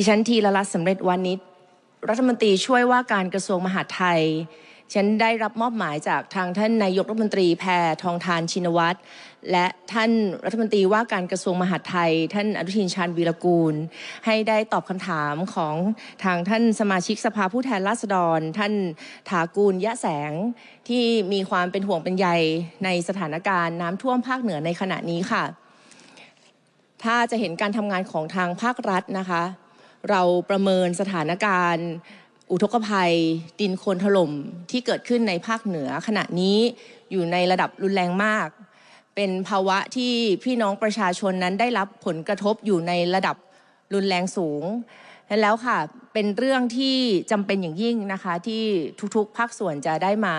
ดิฉันทีละลัตน์สำเร็จวานิชรัฐมนตรีช่วยว่าการกระทรวงมหาดไทยฉันได้รับมอบหมายจากทางท่านนายกรัฐมนตรีแพทองทานชินวัตรและท่านรัฐมนตรีว่าการกระทรวงมหาดไทย ท่านอนุทินชาญวีรกูล ให้ได้ตอบคำถามของทางท่านสมาชิกสภาผู้แทนราษฎร ท่านถากูลยะแสงที่มีความเป็นห่วงเป็นใยในสถานการณ์น้ำท่วมภาคเหนือในขณะนี้ค่ะ ถ้าจะเห็นการทำงานของทางภาครัฐนะคะ เราประเมินสถานการณ์อุทกภัย ดินโคลนถล่มที่เกิดขึ้นในภาคเหนือ ขณะนี้อยู่ในระดับรุนแรงมาก เป็นภาวะที่พี่น้องประชาชนนั้นได้รับผลกระทบอยู่ในระดับรุนแรงสูงแล้วค่ะ เป็นเรื่องที่จำเป็นอย่างยิ่งนะคะ ที่ทุกๆ ภาคส่วนจะได้มา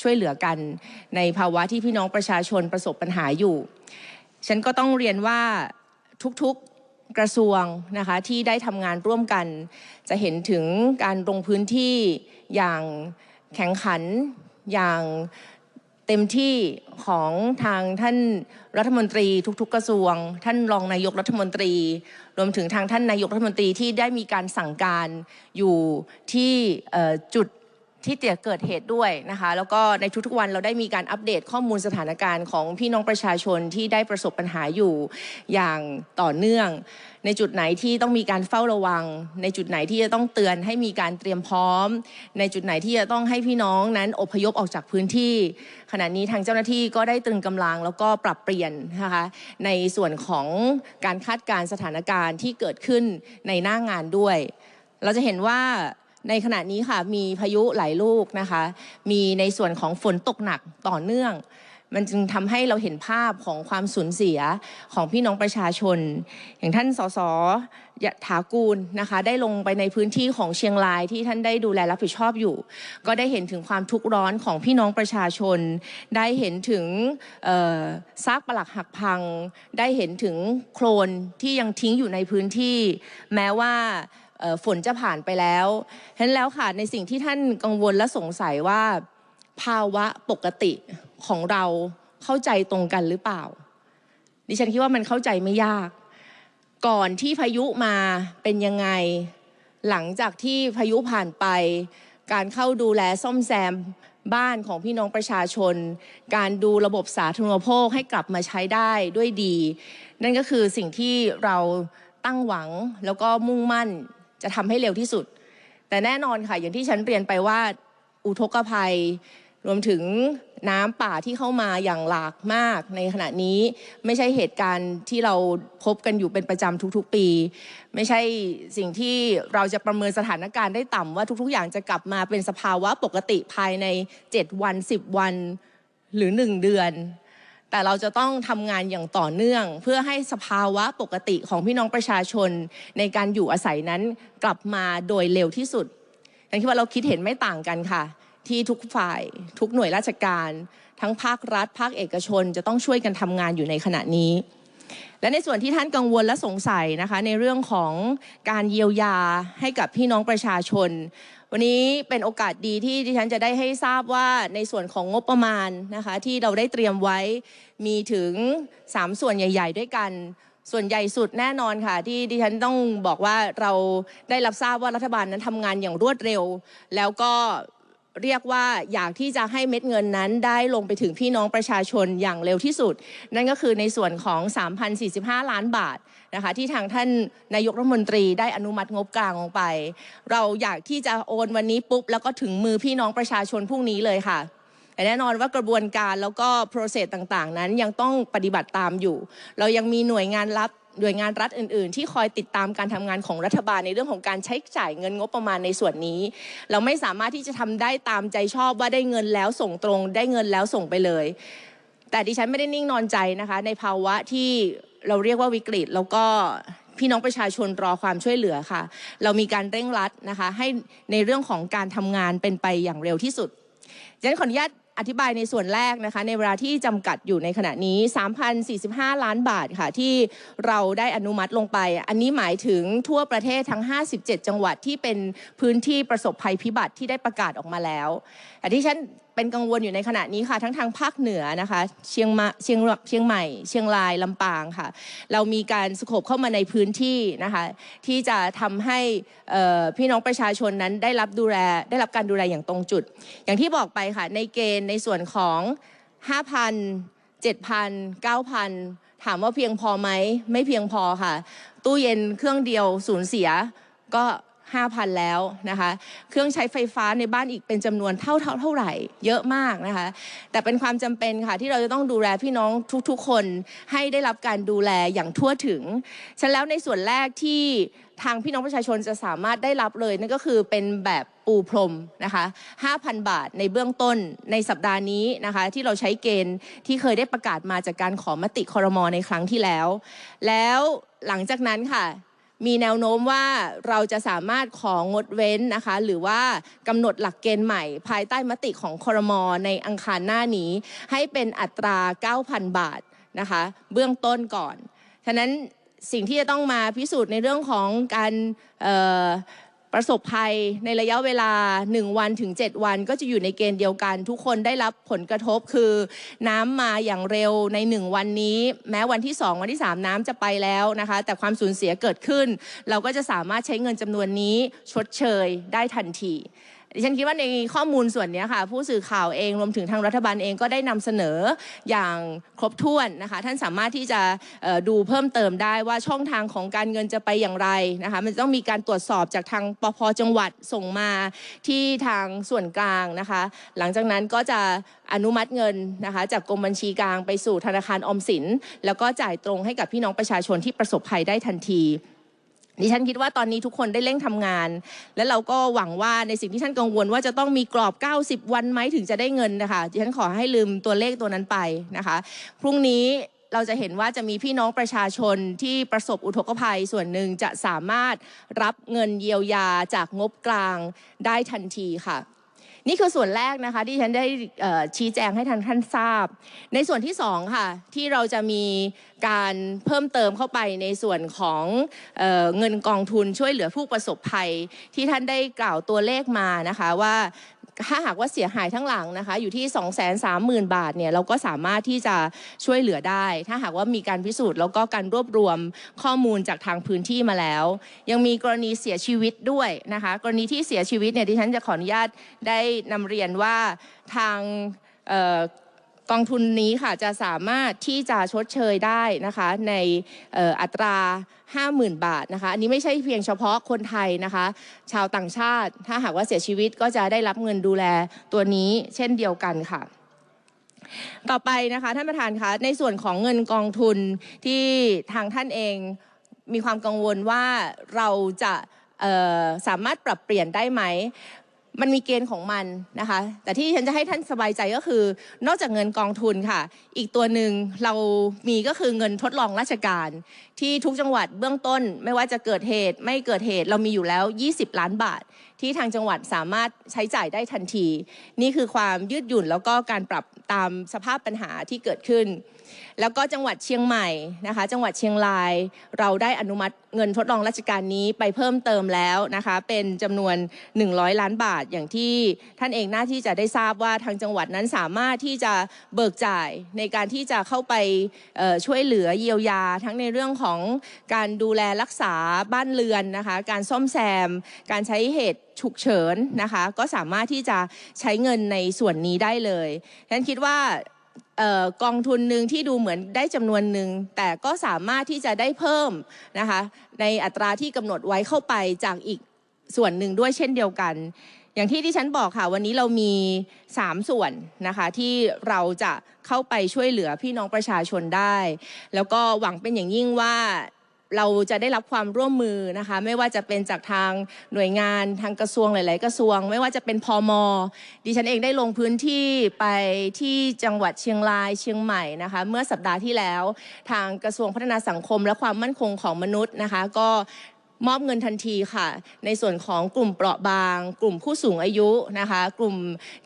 ช่วยเหลือกัน ในภาวะที่พี่น้องประชาชนประสบปัญหาอยู่ ฉันก็ต้องเรียนว่าทุกๆ กระทรวงนะคะที่ได้ทำงานร่วมกัน จะเห็นถึงการลงพื้นที่อย่างแข็งขันอย่างเต็มที่ของทางท่านรัฐมนตรีทุกๆ กระทรวง ท่านรองนายกรัฐมนตรี รวมถึงทางท่านนายกรัฐมนตรีที่ได้มีการสั่งการอยู่ที่เอ่ ที่เกิดเหตุด้วยนะคะ แล้วก็ในทุกๆวันเราได้มีการอัปเดตข้อมูลสถานการณ์ของพี่น้องประชาชนที่ได้ประสบปัญหาอยู่อย่างต่อเนื่อง ในจุดไหนที่ต้องมีการเฝ้าระวัง ในจุดไหนที่จะต้องเตือนให้มีการเตรียมพร้อม ในจุดไหนที่จะต้องให้พี่น้องนั้นอพยพออกจากพื้นที่ ขณะนี้ทางเจ้าหน้าที่ก็ได้ตรึงกำลังแล้วก็ปรับเปลี่ยนนะคะในส่วนของการคาดการณ์สถานการณ์ที่เกิดขึ้นในหน้างานด้วย เราจะเห็นว่า ในขณะนี้ค่ะมีพายุหลายลูกนะคะ มีในส่วนของฝนตกหนักต่อเนื่อง มันจึงทำให้เราเห็นภาพของความสูญเสียของพี่น้องประชาชน อย่างท่านสสยะถากูลนะคะ ได้ลงไปในพื้นที่ของเชียงรายที่ท่านได้ดูแลรับผิดชอบอยู่ ก็ได้เห็นถึงความทุกข์ร้อนของพี่น้องประชาชน ได้เห็นถึงซากปลักหักพัง ได้เห็นถึงโคลนที่ยังทิ้งอยู่ในพื้นที่ แม้ว่า ฝนจะผ่านไปแล้วฉะนั้นแล้วค่ะในสิ่งที่ท่านกังวลและสงสัยว่า ภาวะปกติของเราเข้าใจตรงกันหรือเปล่า ดิฉันคิดว่ามันเข้าใจไม่ยาก ก่อนที่พายุมาเป็นยังไง หลังจากที่พายุผ่านไป การเข้าดูแลซ่อมแซมบ้านของพี่น้องประชาชน การดูระบบสาธารณูปโภคให้กลับมาใช้ได้ด้วยดี นั่นก็คือสิ่งที่เราตั้งหวังแล้วก็มุ่งมั่น จะทำให้เร็วที่สุด แต่แน่นอนค่ะ อย่างที่ฉันเรียนไปว่าอุทกภัย รวมถึงน้ำป่าที่เข้ามาอย่างหลากมาก ในขณะนี้ไม่ใช่เหตุการณ์ที่เราพบกันอยู่เป็นประจำทุกๆปี ไม่ใช่สิ่งที่เราจะประเมินสถานการณ์ได้ต่ำว่าทุกๆ อย่างจะกลับมาเป็นสภาวะปกติภายใน 7 วัน 10 วันหรือ 1 เดือน แต่เราจะต้องทำงานอย่างต่อเนื่อง เพื่อให้สภาวะปกติของพี่น้องประชาชน ในการอยู่อาศัยนั้นกลับมาโดยเร็วที่สุดฉันคิดว่าเราคิดเห็นไม่ต่างกันค่ะ ที่ทุกฝ่าย ทุกหน่วยราชการ ทั้งภาครัฐ ภาคเอกชน จะต้องช่วยกันทำงานอยู่ในขณะนี้ และในส่วนที่ท่านกังวลและสงสัยนะคะในเรื่องของการเยียวยาให้กับพี่น้องประชาชน วันนี้เป็นโอกาสดีที่ดิฉันจะได้ให้ทราบว่าในส่วนของงบประมาณนะคะที่เราได้เตรียมไว้มีถึง 3 ส่วนใหญ่ ๆ ด้วยกัน ส่วนใหญ่สุดแน่นอนค่ะ ที่ดิฉันต้องบอกว่าเราได้รับทราบว่ารัฐบาลนั้นทำงานอย่างรวดเร็ว แล้วก็ เรียกว่าอยากที่จะให้เม็ดเงินนั้นได้ลงไปถึงพี่น้องประชาชนอย่างเร็วที่สุด นั่นก็คือในส่วนของ 3,045 ล้านบาทนะคะที่ทางท่านนายกรัฐมนตรีได้อนุมัติงบกลางลงไป เราอยากที่จะโอนวันนี้ปุ๊บ แล้วก็ถึงมือพี่น้องประชาชนพรุ่งนี้เลยค่ะแต่แน่นอนว่ากระบวนการแล้วก็ process ต่างๆ นั้นยังต้องปฏิบัติตามอยู่ เรายังมีหน่วยงานรับ หน่วยงานรัฐอื่น ๆ ที่คอยติดตามการทำงานของรัฐบาลในเรื่องของการใช้จ่ายเงินงบประมาณในส่วนนี้ เราไม่สามารถที่จะทำได้ตามใจชอบว่าได้เงินแล้วส่งตรง ได้เงินแล้วส่งไปเลย แต่ดิฉันไม่ได้นิ่งนอนใจนะคะ ในภาวะที่เราเรียกว่าวิกฤตแล้วก็พี่น้องประชาชนรอความช่วยเหลือค่ะ เรามีการเร่งรัดนะคะ ให้ในเรื่องของการทำงานเป็นไปอย่างเร็วที่สุดดิฉันขออนุญาต อธิบายในส่วนแรกนะคะในเวลาที่จำกัดอยู่ในขณะนี้ 3,045 ล้านบาทค่ะที่เราได้อนุมัติลงไป อันนี้หมายถึงทั่วประเทศทั้ง 57 จังหวัดที่เป็นพื้นที่ประสบภัยพิบัติที่ได้ประกาศออกมาแล้วแต่ที่ฉันเป็นกังวลอยู่ในขณะนี้ค่ะ ทั้งทางภาคเหนือนะคะเชียงมาเชียงเชียงใหม่ เชียงรายลำปางค่ะ เรามีการสโคบเข้ามาในพื้นที่นะคะที่จะทำให้พี่น้องประชาชนนั้นได้รับดูแลได้รับการดูแลอย่างตรงจุด อย่างที่บอกไปค่ะในเกณฑ์ในส่วนของ 5,000 7,000 9,000 ถามว่าเพียงพอไหมไม่เพียงพอค่ะ ตู้เย็นเครื่องเดียวสูญเสียก็ 5,000 แล้วนะคะ เครื่องใช้ไฟฟ้าในบ้านอีกเป็นจำนวนเท่าเท่าเท่าไหร่ เยอะมากนะคะ แต่เป็นความจำเป็นค่ะที่เราจะต้องดูแลพี่น้องทุกๆ คนให้ได้รับการดูแลอย่างทั่วถึง ฉะนั้นแล้วในส่วนแรกที่ทางพี่น้องประชาชนจะสามารถได้รับเลยนั่นก็คือเป็นแบบปูพรมนะคะ 5,000 บาทในเบื้องต้นในสัปดาห์นี้นะคะ ที่เราใช้เกณฑ์ที่เคยได้ประกาศมาจากการขอมติคอรมอในครั้งที่แล้ว แล้วหลังจากนั้นค่ะ มีแนวโน้มว่าเราจะสามารถของงดเว้นนะคะ หรือว่ากำหนดหลักเกณฑ์ใหม่ ภายใต้มติของคอรมอในอังคารหน้านี้ ให้เป็นอัตรา 9,000 บาทนะคะ เบื้องต้นก่อน ฉะนั้นสิ่งที่จะต้องมาพิสูจน์ในเรื่องของการ ประสบภัยในระยะเวลา 1 วันถึง 7 วัน ก็จะอยู่ในเกณฑ์เดียวกัน ทุกคนได้รับผลกระทบคือ น้ำมาอย่างเร็วใน 1 วันนี้ แม้วันที่ 2 วันที่ 3 น้ำจะไปแล้วนะคะ แต่ความสูญเสียเกิดขึ้น เราก็จะสามารถใช้เงินจำนวนนี้ชดเชยได้ทันที ฉันคิดว่าในข้อมูลส่วนนี้ค่ะ ผู้สื่อข่าวเองรวมถึงทางรัฐบาลเองก็ได้นำเสนออย่างครบถ้วนนะคะ ท่านสามารถที่จะดูเพิ่มเติมได้ว่าช่องทางของการเงินจะไปอย่างไรนะคะ มันต้องมีการตรวจสอบจากทางปพจังหวัดส่งมาที่ทางส่วนกลางนะคะ หลังจากนั้นก็จะอนุมัติเงินนะคะจากกรมบัญชีกลางไปสู่ธนาคารออมสิน แล้วก็จ่ายตรงให้กับพี่น้องประชาชนที่ประสบภัยได้ทันที ดิฉันคิดว่าตอนนี้ทุกคนได้เร่งทำงาน และเราก็หวังว่าในสิ่งที่ท่านกังวลว่าจะต้องมีกรอบ 90 วันไหมถึงจะได้เงินนะคะดิฉันขอให้ลืมตัวเลขตัวนั้นไปนะคะ พรุ่งนี้เราจะเห็นว่าจะมีพี่น้องประชาชนที่ประสบอุทกภัยส่วนหนึ่งจะสามารถรับเงินเยียวยาจากงบกลางได้ทันทีค่ะ นี่คือส่วนแรกนะคะที่ฉันได้ชี้แจงให้ท่านท่านทราบ ในส่วนที่สองค่ะที่เราจะมีการเพิ่มเติมเข้าไปในส่วนของเออเงินกองทุนช่วยเหลือผู้ประสบภัย ที่ท่านได้กล่าวตัวเลขมานะคะว่า ถ้าหากว่าเสียหายทั้งหลังนะคะ อยู่ที่ 2 3 0 0 0 0 บาทเนี่ยเราก็สามารถที่จะช่วยเหลือได้ ถ้าหากว่ามีการพิสูจน์แล้วก็การรวบรวมข้อมูลจากทางพื้นที่มาแล้ว ยังมีกรณีเสียชีวิตด้วยนะคะ กรณีที่เสียชีวิตเนี่ยดิฉันจะขออนุญาตได้นำเรียนว่าทาง กองทุนนี้ค่ะจะสามารถที่จะชดเชยได้นะคะในอัตรา 50,000 บาทนะคะอันนี้ไม่ใช่เพียงเฉพาะคนไทยนะคะชาวต่างชาติ ถ้าหากว่าเสียชีวิตก็จะได้รับเงินดูแลตัวนี้เช่นเดียวกันค่ะต่อไปนะคะท่านประธานคะในส่วนของเงินกองทุนที่ทางท่านเองมีความกังวลว่าเราจะสามารถปรับเปลี่ยนได้ไหม มันมีเกณฑ์ของมันนะคะ แต่ที่ฉันจะให้ท่านสบายใจก็คือ นอกจากเงินกองทุนค่ะ อีกตัวหนึ่งเรามีก็คือเงินทดลองราชการ ที่ทุกจังหวัดเบื้องต้นไม่ว่าจะเกิดเหตุไม่เกิดเหตุเรามีอยู่แล้ว 20 ล้านบาท ที่ทางจังหวัดสามารถใช้จ่ายได้ทันที นี่คือความยืดหยุ่นแล้วก็การปรับตามสภาพปัญหาที่เกิดขึ้น แล้วก็จังหวัดเชียงใหม่นะคะ จังหวัดเชียงราย เราได้อนุมัติเงินทดลองราชการนี้ไปเพิ่มเติมแล้วนะคะ เป็นจำนวน 100 ล้านบาทอย่างที่ท่านเองน่าที่จะได้ทราบว่าทางจังหวัดนั้นสามารถที่จะเบิกจ่ายในการที่จะเข้าไปช่วยเหลือเยียวยา ทั้งในเรื่องของการดูแลรักษาบ้านเรือนนะคะ การซ่อมแซม การใช้เหตุ ฉุกเฉินนะคะ ก็สามารถที่จะใช้เงินในส่วนนี้ได้เลยฉันคิดว่าออกองทุนหนึ่งที่ดูเหมือนได้จำนวนหนึ่งแต่ก็สามารถที่จะได้เพิ่มนะคะในอัตราที่กำหนดไว้เข้าไปจากอีกส่วนหนึ่งด้วยเช่นเดียวกัน อย่างที่ที่ฉันบอกค่ะ วันนี้เรามี 3 ส่วนนะคะที่เราจะเข้าไปช่วยเหลือพี่น้องประชาชนได้ แล้วก็หวังเป็นอย่างยิ่งว่า เราจะได้รับความร่วมมือนะคะ ไม่ว่าจะเป็นจากทางหน่วยงานทางกระทรวงหลาย ๆ กระทรวง ไม่ว่าจะเป็นพอมดิฉันเองได้ลงพื้นที่ไปที่จังหวัดเชียงรายเชียงใหม่นะคะ เมื่อสัปดาห์ที่แล้ว ทางกระทรวงพัฒนาสังคมและความมั่นคงของมนุษย์นะคะ ก็ มอบเงินทันทีค่ะ ในส่วนของกลุ่มเปราะบาง กลุ่มผู้สูงอายุนะคะ กลุ่ม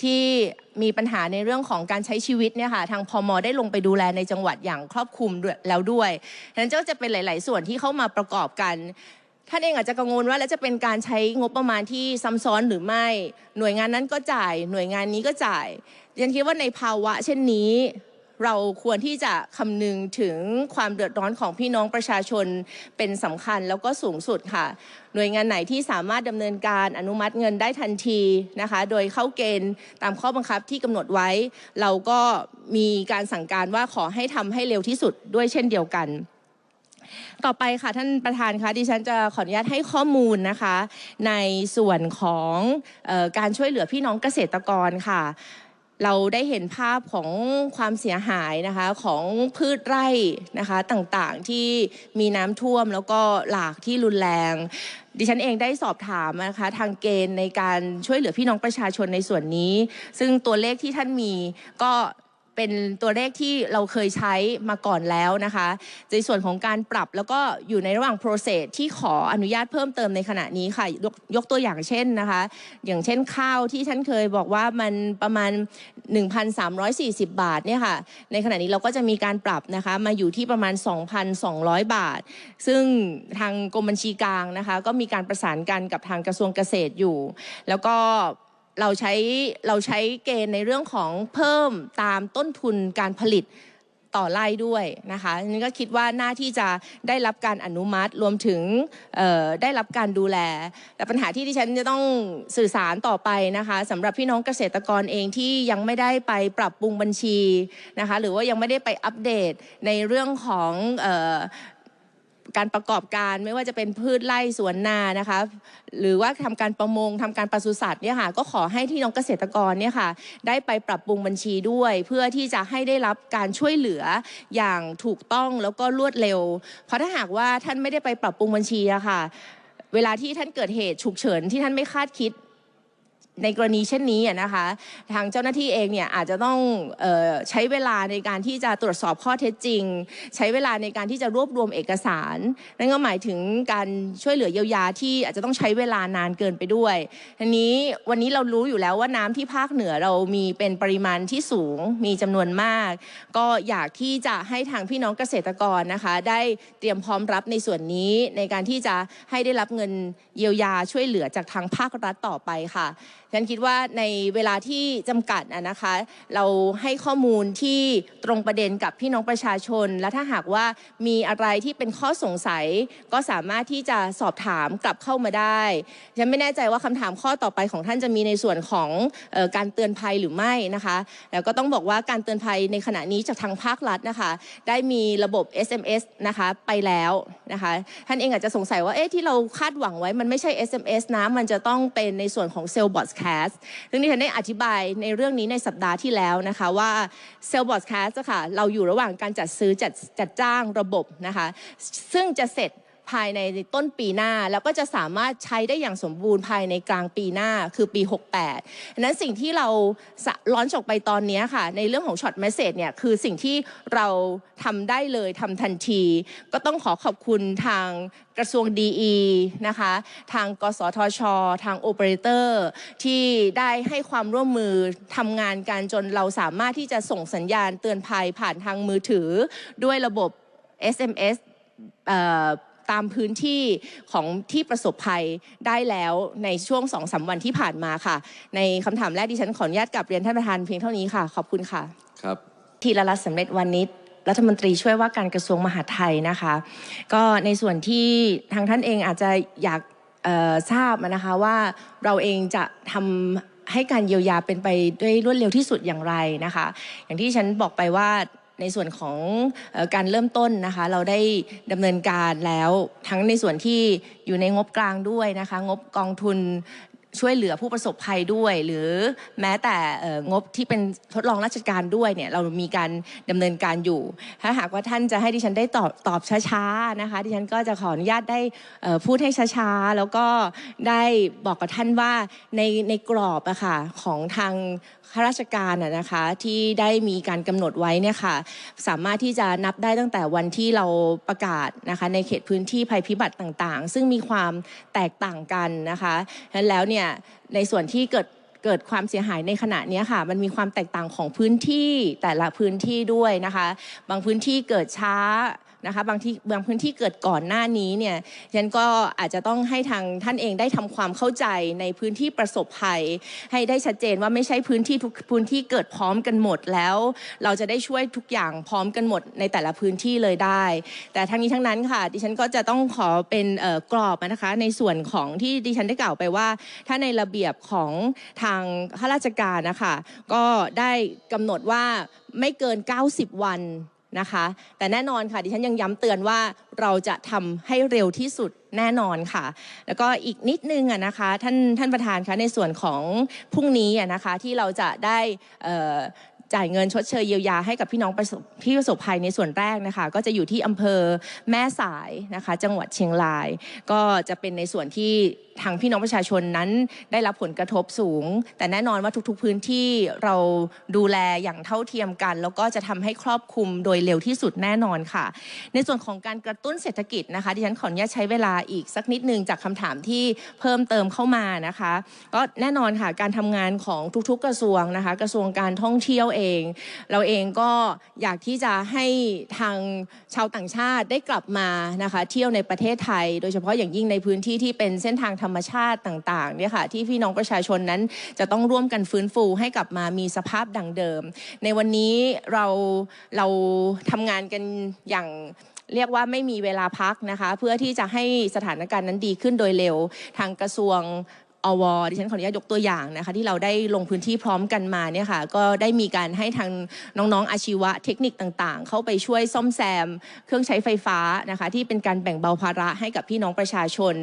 ที่มีปัญหาในเรื่องของการใช้ชีวิตเนี่ยค่ะทางพมได้ลงไปดูแลในจังหวัดอย่างครอบคลุมแล้วด้วยนั้นก็จะเป็นหลาย ๆ ส่วนที่เข้ามาประกอบกันท่านเองอาจจะกังวลว่าแล้วจะเป็นการใช้งบประมาณที่ซ้ำซ้อนหรือไม่ หน่วยงานนั้นก็จ่าย หน่วยงานนี้ก็จ่ายดิฉันคิดว่าในภาวะเช่นนี้ เราควรที่จะคำนึงถึงความเดือดร้อนของพี่น้องประชาชนเป็นสำคัญแล้วก็สูงสุดค่ะ หน่วยงานไหนที่สามารถดำเนินการอนุมัติเงินได้ทันทีนะคะ โดยเข้าเกณฑ์ตามข้อบังคับที่กำหนดไว้ เราก็มีการสั่งการว่าขอให้ทำให้เร็วที่สุดด้วยเช่นเดียวกันต่อไปค่ะท่านประธานคะดิฉันจะขออนุญาตให้ข้อมูลนะคะ ในส่วนของออการช่วยเหลือพี่น้องเกษตรกรค่ะ เราได้เห็นภาพของความเสียหายนะคะของพืชไร่นะคะต่างๆที่มีน้ำท่วมแล้วก็หลากที่รุนแรง ดิฉันเองได้สอบถามนะคะทางเกณฑ์ในการช่วยเหลือพี่น้องประชาชนในส่วนนี้ ซึ่งตัวเลขที่ท่านมีก็ เป็นตัวเลขที่เราเคยใช้มาก่อนแล้วนะคะในส่วนของการปรับแล้วก็อยู่ในระหว่าง process ที่ขออนุญาตเพิ่มเติมในขณะนี้ค่ะยกยกตัวอย่างเช่นนะคะ อย่างเช่นข้าวที่ท่านเคยบอกว่ามันประมาณ 1,340 บาทเนี่ยค่ะในขณะนี้เราก็จะมีการปรับนะคะมาอยู่ที่ประมาณ 2,200 บาท ซึ่งทางกรมบัญชีกลางนะคะ ก็มีการประสานกันกับทางกระทรวงเกษตรอยู่ แล้วก็ เราใช้เราใช้เกณฑ์ในเรื่องของเพิ่มตามต้นทุนการผลิตต่อไร่ด้วยนะคะนี่ก็คิดว่าหน้าที่จะได้รับการอนุมัติรวมถึงได้รับการดูแล แต่ปัญหาที่ที่ฉันจะต้องสื่อสารต่อไปนะคะสำหรับพี่น้องเกษตรกรเองที่ยังไม่ได้ไปปรับปรุงบัญชีนะคะหรือว่ายังไม่ได้ไปอัปเดตในเรื่องของ การประกอบการไม่ว่าจะเป็นพืชไร่สวนนานะคะหรือว่าทำการประมงทำการปศุสัตว์เนี่ยค่ะก็ขอให้ที่น้องเกษตรกรเนี่ยค่ะได้ไปปรับปรุงบัญชีด้วย เพื่อที่จะให้ได้รับการช่วยเหลืออย่างถูกต้องแล้วก็รวดเร็ว เพราะถ้าหากว่าท่านไม่ได้ไปปรับปรุงบัญชีอะค่ะเวลาที่ท่านเกิดเหตุฉุกเฉินที่ท่านไม่คาดคิด ในกรณีเช่นนี้นะคะ ทางเจ้าหน้าที่เองเนี่ยอาจจะต้องออใช้เวลาในการที่จะตรวจสอบข้อเท็จจริง ใช้เวลาในการที่จะรวบรวมเอกสาร นั่นก็หมายถึงการช่วยเหลือเยียวยาที่อาจจะต้องใช้เวลานานเกินไปด้วยทีนี้วันนี้เรารู้อยู่แล้วว่าน้ำที่ภาคเหนือเรามีเป็นปริมาณที่สูงมีจำนวนมาก ก็อยากที่จะให้ทางพี่น้องเกษตรกรนะคะ ได้เตรียมพร้อมรับในส่วนนี้ในการที่จะให้ได้รับเงินเยียวยาช่วยเหลือจากทางภาครัฐต่อไปค่ะ ฉันคิดว่าในเวลาที่จำกัดนะคะ เราให้ข้อมูลที่ตรงประเด็นกับพี่น้องประชาชน และถ้าหากว่ามีอะไรที่เป็นข้อสงสัย ก็สามารถที่จะสอบถามกลับเข้ามาได้ฉันไม่แน่ใจว่าคำถามข้อต่อไปของท่านจะมีในส่วนของออการเตือนภัยหรือไม่นะคะแล้วก็ต้องบอกว่าการเตือนภัยในขณะนี้จากทางภาครัฐนะคะ ได้มีระบบ SMS นะคะไปแล้วนะคะท่านเองอาจจะสงสัยว่าเอ๊ะที่เราคาดหวังไว้มันไม่ใช่ SMS นะมันจะต้องเป็นในส่วนของเซลล์บอ d แคสซึ่งที่ฉันได้อธิบายในเรื่องนี้ในสัปดาห์ที่แล้วนะคะว่าเซลล์บอ d แคสค่ะเราอยู่ระหว่างการจัดซื้อจัดจัดจ้างระบบนะคะซึ่งจะเสร็จ ภายในต้นปีหน้า แล้วก็จะสามารถใช้ได้อย่างสมบูรณ์ภายในกลางปีหน้าคือปี 68ดังนั้นสิ่งที่เราล้อนจกไปตอนนี้ค่ะ ในเรื่องของช็อตเมสเซจเนี่ยคือสิ่งที่เราทำได้เลยทำทันที ก็ต้องขอขอบคุณทางกระทรวงดีนะคะ ทางกสทช ทางโอเปอเรเตอร์ที่ได้ให้ความร่วมมือทำงานกันจนเราสามารถที่จะส่งสัญญาณเตือนภัยผ่านทางมือถือด้วยระบบ SMS เอ่อ ตามพื้นที่ของที่ประสบภัยได้แล้วในช่วงสองสาวันที่ผ่านมาค่ะ ในคำถามแรกดิฉันขออนุญาตกลับเรียนท่านประธานเพียงเท่านี้ค่ะ ขอบคุณค่ะ ครับธีรรัตน์สำเร็จวันนี้รัฐมนตรีช่วยว่าการกระทรวงมหาดไทยนะคะ ก็ในส่วนที่ทางท่านเองอาจจะอยากเอ่อทราบนะคะว่าเราเองจะทำให้การเยียวยาเป็นไปด้วยรวดเร็วที่สุดอย่างไรนะคะ อย่างที่ฉันบอกไปว่า ในส่วนของการเริ่มต้นนะคะ เราได้ดำเนินการแล้วทั้งในส่วนที่อยู่ในงบกลางด้วยนะคะ งบกองทุน ช่วยเหลือผู้ประสบภัยด้วย หรือแม้แต่เอ่องบที่เป็นทดลองราชการด้วยเนี่ยเรามีการดำเนินการอยู่ ถ้าหากว่าท่านจะให้ดิฉันได้ตอบตอบช้าๆนะคะดิฉันก็จะขออนุญาตได้พูดให้ช้าๆ แล้วก็ได้บอกกับท่านว่าในในกรอบอะค่ะของทางข้าราชการอะนะคะที่ได้มีการกำหนดไว้เนี่ยค่ะสามารถที่จะนับได้ตั้งแต่วันที่เราประกาศนะคะในเขตพื้นที่ภัยพิบัติต่างๆ ซึ่งมีความแตกต่างกันนะคะแล้วเนี่ยในส่วนที่เกิดเกิดความเสียหายในขณะนี้ค่ะ มันมีความแตกต่างของพื้นที่แต่ละพื้นที่ด้วยนะคะ บางพื้นที่เกิดช้า นะคะบางที่บางพื้นที่เกิดก่อนหน้านี้เนี่ยฉันก็อาจจะต้องให้ทางท่านเองได้ทำความเข้าใจในพื้นที่ประสบภัย ให้ได้ชัดเจนว่าไม่ใช่พื้นที่ทุกพื้นที่เกิดพร้อมกันหมดแล้ว เราจะได้ช่วยทุกอย่างพร้อมกันหมดในแต่ละพื้นที่เลยได้ แต่ทั้งนี้ทั้งนั้นค่ะ ดิฉันก็จะต้องขอเป็นกรอบนะคะ ในส่วนของที่ดิฉันได้กล่าวไปว่า ถ้าในระเบียบของทางข้าราชการนะคะก็ได้กำหนดว่าไม่เกิน 90 วัน นะคะ แต่แน่นอนค่ะดิฉันยังย้ำเตือนว่าเราจะทำให้เร็วที่สุดแน่นอนค่ะ แล้วก็อีกนิดนึงอะนะคะท่านท่านประธานคะในส่วนของพรุ่งนี้อะนะคะที่เราจะได้ จ่ายเงินชดเชยเยียวยาให้กับพี่น้องประสบที่ประสบภัยในส่วนแรกนะคะ ก็จะอยู่ที่อำเภอแม่สายนะคะ จังหวัดเชียงราย ก็จะเป็นในส่วนที่ทางพี่น้องประชาชนนั้นได้รับผลกระทบสูง แต่แน่นอนว่าทุกๆพื้นที่เราดูแลอย่างเท่าเทียมกัน แล้วก็จะทำให้ครอบคลุมโดยเร็วที่สุดแน่นอนค่ะ ในส่วนของการกระตุ้นเศรษฐกิจนะคะดิฉันขออนุญาตใช้เวลาอีกสักนิดนึงจากคำถามที่เพิ่มเติมเข้ามานะคะ ก็แน่นอนค่ะการทำงานของทุกๆกระทรวงนะคะ กระทรวงการท่องเที่ยวเอง เราเองก็อยากที่จะให้ทางชาวต่างชาติได้กลับมานะคะเที่ยวในประเทศไทย โดยเฉพาะอย่างยิ่งในพื้นที่ที่เป็นเส้นทางธรรมชาติต่างๆเนี่ยค่ะที่พี่น้องประชาชนนั้นจะต้องร่วมกันฟื้นฟูให้กลับมามีสภาพดังเดิม ในวันนี้เราเราทำงานกันอย่างเรียกว่าไม่มีเวลาพักนะคะ เพื่อที่จะให้สถานการณ์นั้นดีขึ้นโดยเร็วทางกระทรวง อวดิฉันขออนุญาตยกตัวอย่างนะคะที่เราได้ลงพื้นที่พร้อมกันมาเนี่ยค่ะก็ได้มีการให้ทางน้องๆอาชีวะเทคนิคต่างๆ เข้าไปช่วยซ่อมแซม เครื่องใช้ไฟฟ้านะคะที่เป็นการแบ่งเบาภาระให้กับพี่น้องประชาชน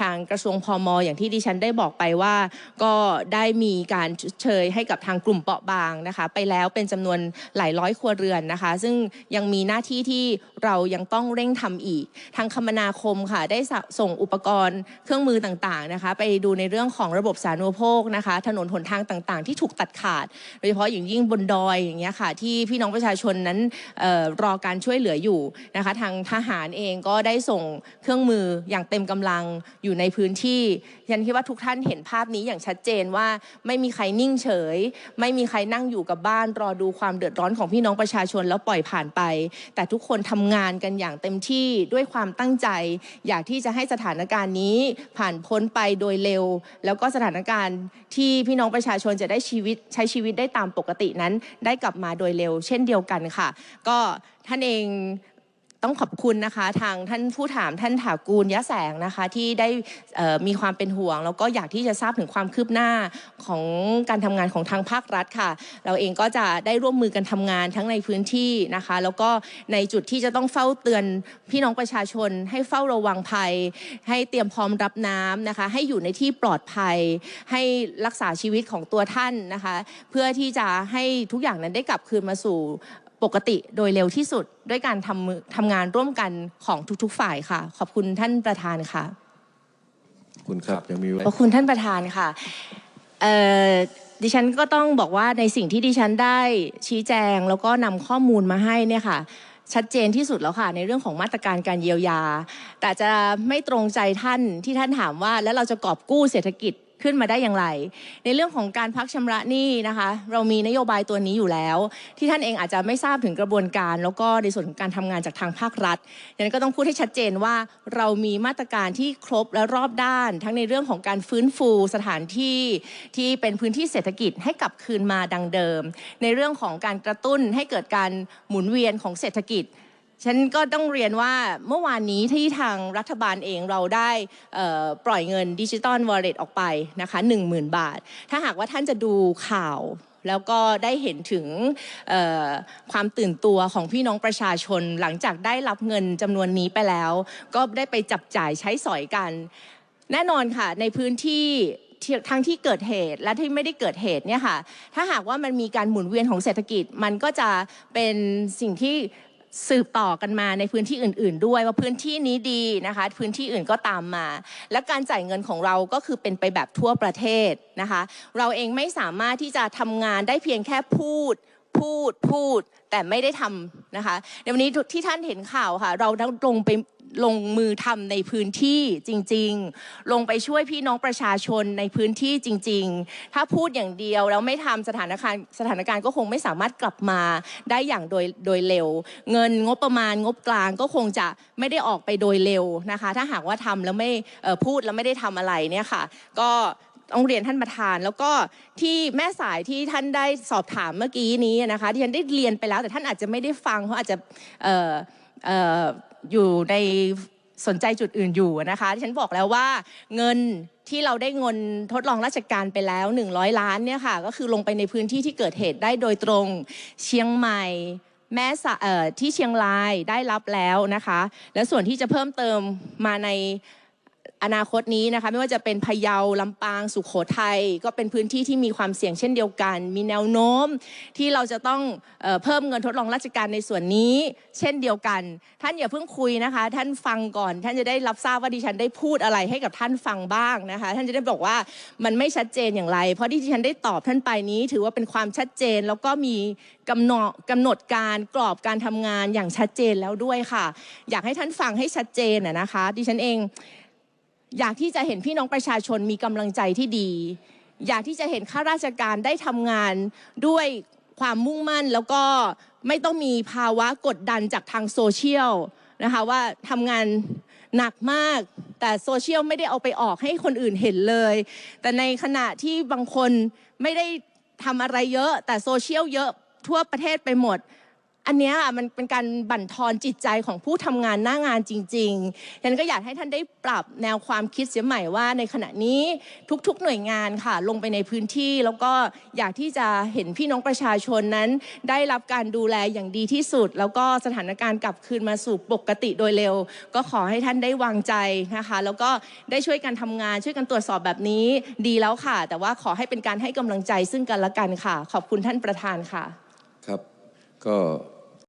ทางกระทรวงพมอย่างที่ดิฉันได้บอกไปว่า ก็ได้มีการเชยให้กับทางกลุ่มเปราะบางนะคะไปแล้วเป็นจำนวนหลายร้อยครัวเรือนนะคะ ซึ่งยังมีหน้าที่ที่เรายังต้องเร่งทำอีก ทางคมนาคมค่ะได้ส่งอุปกรณ์เครื่องมือต่างๆนะคะไปดูในเรื่องของระบบสาธารณูปโภคนะคะ ถนนหนทางต่างๆ ที่ถูกตัดขาด โดยเฉพาะอย่างยิ่งบนดอยอย่างเงี้ยค่ะ ที่พี่น้องประชาชนนั้นออรอการช่วยเหลืออยู่นะคะ ทางทหารเองก็ได้ส่งเครื่องมืออย่างเต็มกำลังอยู่ในพื้นที่ฉันคิดว่าทุกท่านเห็นภาพนี้อย่างชัดเจนว่าไม่มีใครนิ่งเฉย ไม่มีใครนั่งอยู่กับบ้าน รอดูความเดือดร้อนของพี่น้องประชาชนแล้วปล่อยผ่านไป แต่ทุกคนทำงานกันอย่างเต็มที่ด้วยความตั้งใจ อยากที่จะให้สถานการณ์นี้ผ่านพ้นไปโดยเร็วแล้วก็สถานการณ์ที่พี่น้องประชาชนจะได้ชีวิตใช้ชีวิตได้ตามปกตินั้น ได้กลับมาโดยเร็ว เช่นเดียวกันค่ะ ก็ท่านเอง ต้องขอบคุณนะคะทางท่านผู้ถามท่านถากูลยะแสงนะคะที่ได้มีความเป็นห่วง แล้วก็อยากที่จะทราบถึงความคืบหน้าของการทำงานของทางภาครัฐค่ะ เราเองก็จะได้ร่วมมือกันทำงานทั้งในพื้นที่นะคะ แล้วก็ในจุดที่จะต้องเฝ้าเตือนพี่น้องประชาชน ให้เฝ้าระวังภัย ให้เตรียมพร้อมรับน้ำนะคะ ให้อยู่ในที่ปลอดภัย ให้รักษาชีวิตของตัวท่านนะคะ เพื่อที่จะให้ทุกอย่างนั้นได้กลับคืนมาสู่ ปกติโดยเร็วที่สุดด้วยการทำมือทำงานร่วมกันของทุกๆฝ่ายค่ะ ขอบคุณท่านประธานค่ะขอบคุณครับยังมีขอบคุณท่านประธานค่ะเอ่อดิฉันก็ต้องบอกว่าในสิ่งที่ดิฉันได้ชี้แจงแล้วก็นำข้อมูลมาให้เนี่ยค่ะชัดเจนที่สุดแล้วค่ะในเรื่องของมาตรการการเยียวยา แต่จะไม่ตรงใจท่านที่ท่านถามว่า แล้วเราจะกอบกู้เศรษฐกิจ ขึ้นมาได้อย่างไร ในเรื่องของการพักชำระหนี้นะคะ เรามีนโยบายตัวนี้อยู่แล้ว ที่ท่านเองอาจจะไม่ทราบถึงกระบวนการ แล้วก็ในส่วนของการทำงานจากทางภาครัฐดังนั้นก็ต้องพูดให้ชัดเจนว่าเรามีมาตรการที่ครบและรอบด้าน ทั้งในเรื่องของการฟื้นฟูสถานที่ที่เป็นพื้นที่เศรษฐกิจให้กลับคืนมาดังเดิม ในเรื่องของการกระตุ้นให้เกิดการหมุนเวียนของเศรษฐกิจ ฉันก็ต้องเรียนว่าเมื่อวานนี้ที่ทางรัฐบาลเองเราได้ปล่อยเงินดิจิตอลวอลเล็ตออกไปนะคะ10,000 บาท ถ้าหากว่าท่านจะดูข่าวแล้วก็ได้เห็นถึงความตื่นตัวของพี่น้องประชาชน หลังจากได้รับเงินจำนวนนี้ไปแล้ว ก็ได้ไปจับจ่ายใช้สอยกัน แน่นอนค่ะ ในพื้นที่ทั้งที่เกิดเหตุและที่ไม่ได้เกิดเหตุเนี่ยค่ะถ้าหากว่ามันมีการหมุนเวียนของเศรษฐกิจมันก็จะเป็นสิ่งที่ สืบต่อกันมาในพื้นที่อื่น ๆ ด้วยว่าพื้นที่นี้ดีนะคะ พื้นที่อื่นก็ตามมา และการจ่ายเงินของเราก็คือเป็นไปแบบทั่วประเทศนะคะ เราเองไม่สามารถที่จะทำงานได้เพียงแค่พูดพูดพูดแต่ไม่ได้ทำนะคะในวันนี้ที่ท่านเห็นข่าวค่ะ เราลงไป ลงมือทำในพื้นที่จริง ๆ ลงไปช่วยพี่น้องประชาชนในพื้นที่จริง ๆ ถ้าพูดอย่างเดียวแล้วไม่ทำสถานการณ์สถานการณ์ก็คงไม่สามารถกลับมาได้อย่างโดยโดยเร็ว เงินงบประมาณงบกลางก็คงจะไม่ได้ออกไปโดยเร็วนะคะ ถ้าหากว่าทำแล้วไม่พูดแล้วไม่ได้ทำอะไรเนี่ยค่ะ ก็ต้องเรียนท่านประธาน แล้วก็ที่แม่สายที่ท่านได้สอบถามเมื่อกี้นี้นะคะที่ฉันได้เรียนไปแล้ว แต่ท่านอาจจะไม่ได้ฟังเพราะอาจจะ อยู่ในสนใจจุดอื่นอยู่นะคะที่ฉันบอกแล้วว่าเงินที่เราได้เงินทดลองราชการไปแล้ว 100 ล้านเนี่ยค่ะก็คือลงไปในพื้นที่ที่เกิดเหตุได้โดยตรงเชียงใหม่แม่ที่เชียงรายได้รับแล้วนะคะ และส่วนที่จะเพิ่มเติมมาใน อนาคตนี้นะคะไม่ว่าจะเป็นพะเยาลำปางสุขโขทัยก็เป็นพื้นที่ที่มีความเสี่ยงเช่นเดียวกัน มีแนวโน้มที่เราจะต้องเออเพิ่มเงินทดลองราชการในส่วนนี้ เช่นเดียวกัน ท่านอย่าเพิ่งคุยนะคะ ท่านฟังก่อน ท่านจะได้รับทราบว่าดิฉันได้พูดอะไรให้กับท่านฟังบ้างนะคะ ท่านจะได้บอกว่ามันไม่ชัดเจนอย่างไร เพราะที่ดิฉันได้ตอบท่านไปนี้ ถือว่าเป็นความชัดเจนแล้วก็มีกำหนดกำหนดการกรอบการทำงานอย่างชัดเจนแล้วด้วยค่ะ อยากให้ท่านฟังให้ชัดเจนนะคะ ดิฉันเอง อยากที่จะเห็นพี่น้องประชาชนมีกำลังใจที่ดี อยากที่จะเห็นข้าราชการได้ทำงานด้วยความมุ่งมั่นแล้วก็ไม่ต้องมีภาวะกดดันจากทางโซเชียลนะคะว่าทำงานหนักมาก แต่โซเชียลไม่ได้เอาไปออกให้คนอื่นเห็นเลย แต่ในขณะที่บางคนไม่ได้ทำอะไรเยอะ แต่โซเชียลเยอะทั่วประเทศไปหมด อันนี้มันเป็นการบั่นทอนจิตใจของผู้ทำงานหน้างานจริงๆฉันก็อยากให้ท่านได้ปรับแนวความคิดเสียใหม่ว่า ในขณะนี้ทุกๆหน่วยงานค่ะ ลงไปในพื้นที่แล้วก็อยากที่จะเห็นพี่น้องประชาชนนั้น ได้รับการดูแลอย่างดีที่สุด แล้วก็สถานการณ์กลับคืนมาสู่ปกติโดยเร็ว ก็ขอให้ท่านได้วางใจนะคะ แล้วก็ได้ช่วยกันทำงานช่วยกันตรวจสอบแบบนี้ดีแล้วค่ะ แต่ว่าขอให้เป็นการให้กำลังใจซึ่งกันและกันค่ะ ขอบคุณท่านประธานค่ะ ครับก็